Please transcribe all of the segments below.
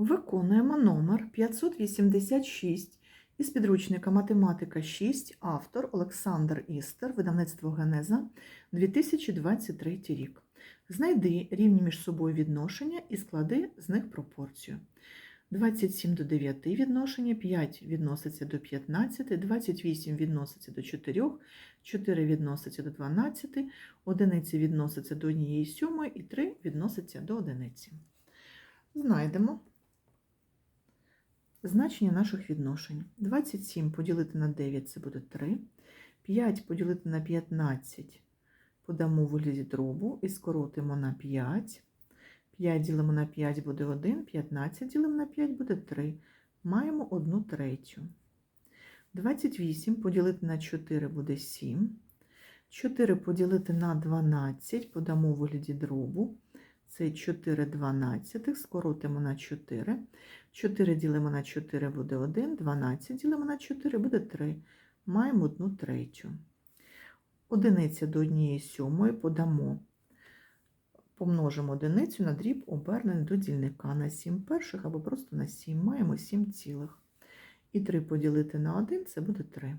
Виконуємо номер 586 із підручника Математика 6, автор Олександр Істер, видавництво Генеза, 2023 рік. Знайди рівні між собою відношення і склади з них пропорцію. 27 до 9 відношення, 5 відноситься до 15, 28 відноситься до 4, 4 відноситься до 12, одиниці відноситься до 1 сьомої і 3 відноситься до одиниці. Знайдемо значення наших відношень. 27 поділити на 9 це буде 3. 5 поділити на 15 подамо вигляді дробу і скоротимо на 5. 5 ділимо на 5 буде 1, 15 ділимо на 5 буде 3. Маємо 1 третю. 28 поділити на 4 буде 7. 4 поділити на 12 подамо вигляді дробу. Це 4 12, скоротимо на 4. 4 ділимо на 4 буде 1, 12 ділимо на 4 буде 3. Маємо 1 третю. Одиниця до 1 сьомої подамо. Помножимо одиницю на дріб, обернений до дільника на 7 перших або просто на 7. Маємо 7 цілих. І 3 поділити на 1 це буде 3.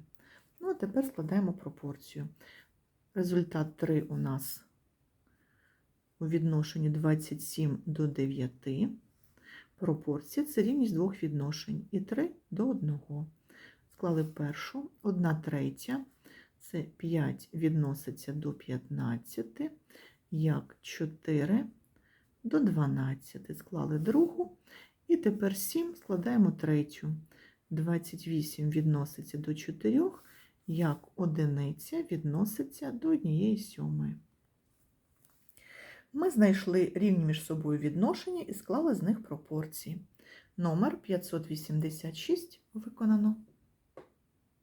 Ну, а тепер складаємо пропорцію. Результат 3 у нас у відношенні 27 до 9. Пропорція це рівність двох відношень. І 3 до 1. Склали першу, 1 третя. Це 5 відноситься до 15, як 4 до 12. Склали другу. І тепер 7 складаємо третю. 28 відноситься до 4, як одиниця відноситься до 1 сьомої. Ми знайшли рівні між собою відношення і склали з них пропорції. Номер 586 виконано.